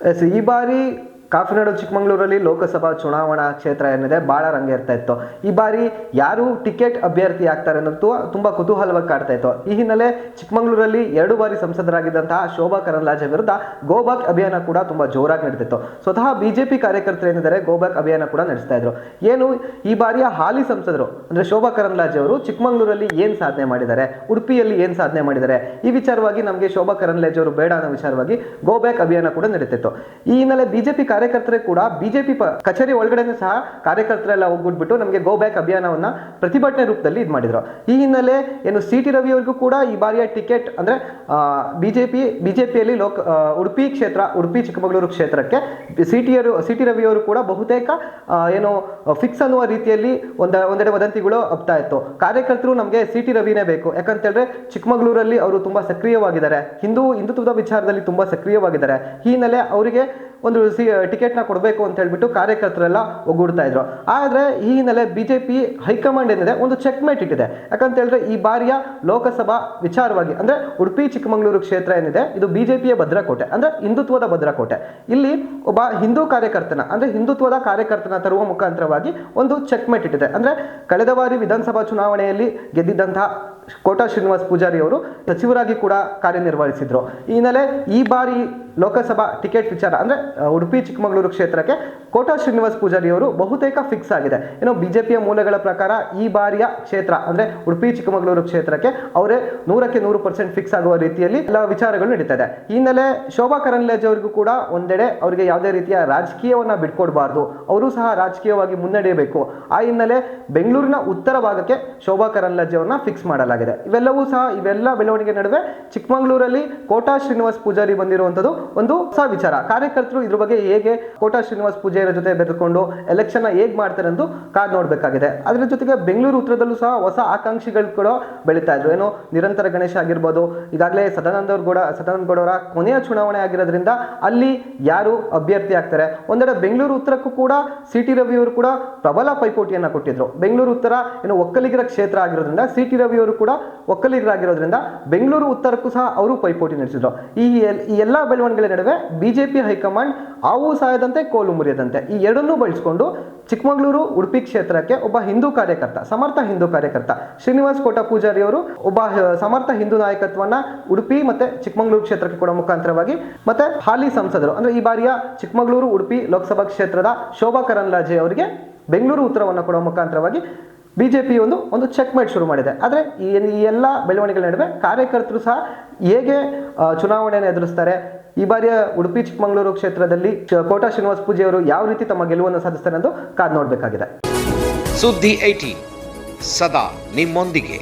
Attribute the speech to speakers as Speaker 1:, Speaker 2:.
Speaker 1: S ಈ ಬಾರಿ ಕಾಫಿನಾಡು ಚಿಕ್ಕಮಗಳೂರಲ್ಲಿ ಲೋಕಸಭಾ ಚುನಾವಣಾ ಕ್ಷೇತ್ರ ಏನಿದೆ ಬಹಳ ರಂಗೇರ್ತಾ ಇತ್ತು. ಈ ಬಾರಿ ಯಾರು ಟಿಕೆಟ್ ಅಭ್ಯರ್ಥಿ ಆಗ್ತಾರೆ ಅನ್ನೋದು ತುಂಬ ಕುತೂಹಲವಾಗಿ ಕಾಡ್ತಾ ಇತ್ತು. ಈ ಹಿನ್ನೆಲೆ ಚಿಕ್ಕಮಗಳೂರಲ್ಲಿ ಎರಡು ಬಾರಿ ಸಂಸದರಾಗಿದ್ದಂತಹ ಶೋಭಾ ಕರಂದ್ಲಾಜೆ ವಿರುದ್ಧ ಗೋಬ್ಯಾಕ್ ಅಭಿಯಾನ ಕೂಡ ತುಂಬಾ ಜೋರಾಗಿ ನಡೆದಿತ್ತು ಸ್ವತಃ ಬಿಜೆಪಿ ಕಾರ್ಯಕರ್ತರು ಏನಿದ್ದಾರೆ ಗೋಬ್ಯಾಕ್ ಅಭಿಯಾನ ಕೂಡ ನಡೆಸ್ತಾ ಇದ್ರು. ಏನು ಈ ಬಾರಿಯ ಹಾಲಿ ಸಂಸದರು, ಅಂದ್ರೆ ಶೋಭಾ ಕರಂದ್ಲಾಜೆ ಅವರು ಚಿಕ್ಕಮಗಳೂರಲ್ಲಿ ಏನು ಸಾಧನೆ ಮಾಡಿದ್ದಾರೆ, ಉಡುಪಿಯಲ್ಲಿ ಏನ್ ಸಾಧನೆ ಮಾಡಿದ್ದಾರೆ, ಈ ವಿಚಾರವಾಗಿ ನಮಗೆ ಶೋಭಾ ಕರಂದ್ಲಾಜೆ ಅವರು ಬೇಡ ಅನ್ನೋ ವಿಚಾರವಾಗಿ ಗೋಬ್ಯಾಕ್ ಅಭಿಯಾನ ಕೂಡ ನಡೀತಿತ್ತು. ಈ ಹಿನ್ನೆಲೆ ಬಿಜೆಪಿ ಕಾರ್ಯಕರ್ತರೇ ಕೂಡ ಬಿಜೆಪಿ ಕಚೇರಿ ಒಳಗಡೆನೂ ಸಹ ಕಾರ್ಯಕರ್ತರೆಲ್ಲ ಹೋಗ್ಬಿಟ್ಬಿಟ್ಟು ನಮಗೆ ಗೋ ಬ್ಯಾಕ್ ಅಭಿಯಾನವನ್ನ ಪ್ರತಿಭಟನೆ ರೂಪದಲ್ಲಿ ಇದು ಮಾಡಿದ್ರು. ಈ ಹಿನ್ನೆಲೆ ಏನು ಸಿ ಟಿ ರವಿ ಅವ್ರಿಗೂ ಕೂಡ ಈ ಬಾರಿಯ ಟಿಕೆಟ್ ಅಂದ್ರೆ ಬಿಜೆಪಿ, ಬಿಜೆಪಿಯಲ್ಲಿ ಲೋಕ ಉಡುಪಿ ಕ್ಷೇತ್ರ, ಉಡುಪಿ ಚಿಕ್ಕಮಗಳೂರು ಕ್ಷೇತ್ರಕ್ಕೆ ಸಿ ಟಿ ಸಿ ಟಿ ರವಿಯವರು ಕೂಡ ಬಹುತೇಕ ಏನು ಫಿಕ್ಸ್ ಅನ್ನುವ ರೀತಿಯಲ್ಲಿ ಒಂದ, ಒಂದೆಡೆ ವದಂತಿಗಳು ಹಬ್ತಾ ಇತ್ತು. ಕಾರ್ಯಕರ್ತರು ನಮಗೆ ಸಿ ಟಿ ರವಿನೇ ಬೇಕು. ಯಾಕಂತೇಳಿದ್ರೆ ಚಿಕ್ಕಮಗಳೂರಲ್ಲಿ ಅವರು ತುಂಬಾ ಸಕ್ರಿಯವಾಗಿದ್ದಾರೆ. ಹಿಂದೂ, ಹಿಂದುತ್ವದ ವಿಚಾರದಲ್ಲಿ ತುಂಬಾ ಸಕ್ರಿಯವಾಗಿದ್ದಾರೆ. ಈ ಹಿನ್ನೆಲೆ ಅವರಿಗೆ ಒಂದು ಸಿ ಟಿಕೆಟ್ನ ಕೊಡಬೇಕು ಅಂತ ಹೇಳ್ಬಿಟ್ಟು ಕಾರ್ಯಕರ್ತರೆಲ್ಲ ಒಗ್ಗೂಡ್ತಾ ಇದ್ರು. ಆದರೆ ಈ ಹಿನ್ನೆಲೆ ಬಿ ಜೆ ಪಿ ಹೈಕಮಾಂಡ್ ಏನಿದೆ, ಒಂದು ಚೆಕ್ ಮೇಟ್ ಇಟ್ಟಿದೆ. ಯಾಕಂತ ಹೇಳಿದ್ರೆ ಈ ಬಾರಿಯ ಲೋಕಸಭಾ ವಿಚಾರವಾಗಿ, ಅಂದರೆ ಉಡುಪಿ, ಚಿಕ್ಕಮಗಳೂರು ಕ್ಷೇತ್ರ ಏನಿದೆ, ಇದು ಬಿ ಜೆ ಪಿಯ ಭದ್ರಕೋಟೆ, ಅಂದರೆ ಹಿಂದುತ್ವದ ಭದ್ರಕೋಟೆ. ಇಲ್ಲಿ ಒಬ್ಬ ಹಿಂದೂ ಕಾರ್ಯಕರ್ತನ, ಅಂದರೆ ಹಿಂದುತ್ವದ ಕಾರ್ಯಕರ್ತನ ತರುವ ಮುಖಾಂತರವಾಗಿ ಒಂದು ಚೆಕ್ ಮೇಟ್ ಇಟ್ಟಿದೆ. ಅಂದರೆ ಕಳೆದ ಬಾರಿ ವಿಧಾನಸಭಾ ಚುನಾವಣೆಯಲ್ಲಿ ಗೆದ್ದಿದ್ದಂತಹ ಕೋಟಾ ಶ್ರೀನಿವಾಸ್ ಪೂಜಾರಿ ಅವರು ಸಚಿವರಾಗಿ ಕೂಡ ಕಾರ್ಯನಿರ್ವಹಿಸಿದ್ರು. ಈ ಹಿನ್ನೆಲೆ ಈ ಬಾರಿ ಲೋಕಸಭಾ ಟಿಕೆಟ್ ವಿಚಾರ ಅಂದ್ರೆ ಉಡುಪಿ, ಚಿಕ್ಕಮಗಳೂರು ಕ್ಷೇತ್ರಕ್ಕೆ ಕೋಟಾ ಶ್ರೀನಿವಾಸ್ ಪೂಜಾರಿ ಅವರು ಬಹುತೇಕ ಫಿಕ್ಸ್ ಆಗಿದೆ. ಏನು ಬಿಜೆಪಿಯ ಮೂಲಗಳ ಪ್ರಕಾರ ಈ ಬಾರಿಯ ಕ್ಷೇತ್ರ ಅಂದ್ರೆ, ಉಡುಪಿ, ಚಿಕ್ಕಮಗಳೂರು ಕ್ಷೇತ್ರಕ್ಕೆ ಅವರೇ ನೂರಕ್ಕೆ ನೂರು ಪರ್ಸೆಂಟ್ ಫಿಕ್ಸ್ ಆಗುವ ರೀತಿಯಲ್ಲಿ ಎಲ್ಲ ವಿಚಾರಗಳು ನಡೀತಾ ಇದೆ ಈ ಹಿನ್ನೆಲೆ ಶೋಭಾ ಕರಂದ್ಲಾಜೆ ಅವರಿಗೂ ಕೂಡ ಒಂದೆಡೆ ಅವರಿಗೆ ಯಾವುದೇ ರೀತಿಯ ರಾಜಕೀಯವನ್ನ ಬಿಟ್ಕೊಡ್ಬಾರ್ದು. ಅವರು ಸಹ ರಾಜಕೀಯವಾಗಿ ಮುನ್ನಡೆಯಬೇಕು. ಆ ಹಿನ್ನೆಲೆ ಬೆಂಗಳೂರಿನ ಉತ್ತರ ಭಾಗಕ್ಕೆ ಶೋಭಾ ಕರಂದ್ಲಾಜೆ ಅವರನ್ನ ಫಿಕ್ಸ್ ಮಾಡಲಾಗಿದೆ. ಇವೆಲ್ಲವೂ ಸಹ, ಇವೆಲ್ಲ ಬೆಳವಣಿಗೆ ನಡುವೆ ಚಿಕ್ಕಮಗಳೂರಲ್ಲಿ ಕೋಟಾ ಶ್ರೀನಿವಾಸ್ ಪೂಜಾರಿ ಬಂದಿರುವಂತದ್ದು ಒಂದು ಹೊಸ ವಿಚಾರ. ಕಾರ್ಯಕರ್ತರು ಇದ್ರ ಬಗ್ಗೆ ಹೇಗೆ ಕೋಟಾ ಶ್ರೀನಿವಾಸ್ ಪೂಜಾರಿಯ ಜೊತೆ ಬೆರೆದುಕೊಂಡು ಎಲೆಕ್ಷನ್ ಹೇಗೆ ಮಾಡ್ತಾರೆ ಅಂತ ಕಾದ್ ನೋಡ್ಬೇಕಾಗಿದೆ. ಅದರ ಜೊತೆಗೆ ಬೆಂಗಳೂರು ಉತ್ತರದಲ್ಲೂ ಸಹ ಹೊಸ ಆಕಾಂಕ್ಷಿಗಳು ಕೂಡ ಬೆಳೀತಾ ಇದ್ರು. ಏನು, ನಿರಂತರ ಗಣೇಶ ಆಗಿರ್ಬೋದು, ಈಗಾಗಲೇ ಸದಾನಂದ ಗೌಡ ಸದಾನಂದ ಗೌಡ ಅವರ ಕೊನೆಯ ಚುನಾವಣೆ ಆಗಿರೋದ್ರಿಂದ ಅಲ್ಲಿ ಯಾರು ಅಭ್ಯರ್ಥಿ ಆಗ್ತಾರೆ? ಒಂದೆಡೆ ಬೆಂಗಳೂರು ಉತ್ತರಕ್ಕೂ ಕೂಡ ಸಿ ಟಿ ರವಿಯವರು ಕೂಡ ಪ್ರಬಲ ಪೈಪೋಟಿಯನ್ನು ಕೊಟ್ಟಿದ್ರು. ಬೆಂಗಳೂರು ಉತ್ತರ, ಏನು, ಒಕ್ಕಲಿಗರ ಕ್ಷೇತ್ರ ಆಗಿರೋದ್ರಿಂದ ಸಿ ಟಿ ರವಿ ಅವರು ಕೂಡ ಒಕ್ಕಲಿಗರಾಗಿರೋದ್ರಿಂದ ಬೆಂಗಳೂರು ಉತ್ತರಕ್ಕೂ ಸಹ ಅವರು ಪೈಪೋಟಿ ನಡೆಸಿದ್ರು. ಈ ಈ ಎಲ್ಲ ಬೆಳವಣಿಗೆಗಳ ನಡುವೆ ಬಿಜೆಪಿ ಹೈಕಮಾಂಡ್ ಆವು ಸಾಯದಂತೆ ಕೋಲು ಮುರಿಯದಂತೆ. ಈ ಎರಡನ್ನೂ ಬಳಸಿಕೊಂಡು ಚಿಕ್ಕಮಗಳೂರು, ಉಡುಪಿ ಕ್ಷೇತ್ರಕ್ಕೆ ಒಬ್ಬ ಹಿಂದೂ ಕಾರ್ಯಕರ್ತ, ಸಮರ್ಥ ಹಿಂದೂ ಕಾರ್ಯಕರ್ತ ಶ್ರೀನಿವಾಸ್ ಕೋಟ ಪೂಜಾರಿ ಅವರು ಒಬ್ಬ ಸಮರ್ಥ ಹಿಂದೂ ನಾಯಕತ್ವನ ಉಡುಪಿ ಮತ್ತೆ ಚಿಕ್ಕಮಗಳೂರು ಕ್ಷೇತ್ರಕ್ಕೆ ಕೊಡೋ ಮುಖಾಂತರವಾಗಿ ಮತ್ತೆ ಹಾಲಿ ಸಂಸದರು. ಅಂದ್ರೆ ಈ ಬಾರಿಯ ಚಿಕ್ಕಮಗಳೂರು, ಉಡುಪಿ ಲೋಕಸಭಾ ಕ್ಷೇತ್ರದ ಶೋಭಾ ಕರಂದ್ಲಾಜೆ ಅವರಿಗೆ ಬೆಂಗಳೂರು ಉತ್ತರವನ್ನು ಕೊಡೋ ಮುಖಾಂತರವಾಗಿ ಬಿಜೆಪಿ ಒಂದು ಒಂದು ಚೆಕ್ ಮೇಟ್ ಶುರು ಮಾಡಿದೆ. ಆದರೆ ಈ ಎಲ್ಲ ಬೆಳವಣಿಗೆಗಳ ನಡುವೆ ಕಾರ್ಯಕರ್ತರು ಸಹ ಹೇಗೆ ಚುನಾವಣೆಯನ್ನು ಎದುರಿಸ್ತಾರೆ? ಈ ಬಾರಿಯ ಉಡುಪಿ, ಚಿಕ್ಕಮಗಳೂರು ಕ್ಷೇತ್ರದಲ್ಲಿ ಕೋಟಾ ಶ್ರೀನಿವಾಸ್ ಪೂಜೆ ಅವರು ಯಾವ ರೀತಿ ತಮ್ಮ ಗೆಲುವನ್ನು ಸಾಧಿಸ್ತಾರೆ ಎಂದು ಕಾದು ನೋಡಬೇಕಾಗಿದೆ.
Speaker 2: ಸುದ್ದಿ ಏಟಿ ಸದಾ ನಿಮ್ಮೊಂದಿಗೆ.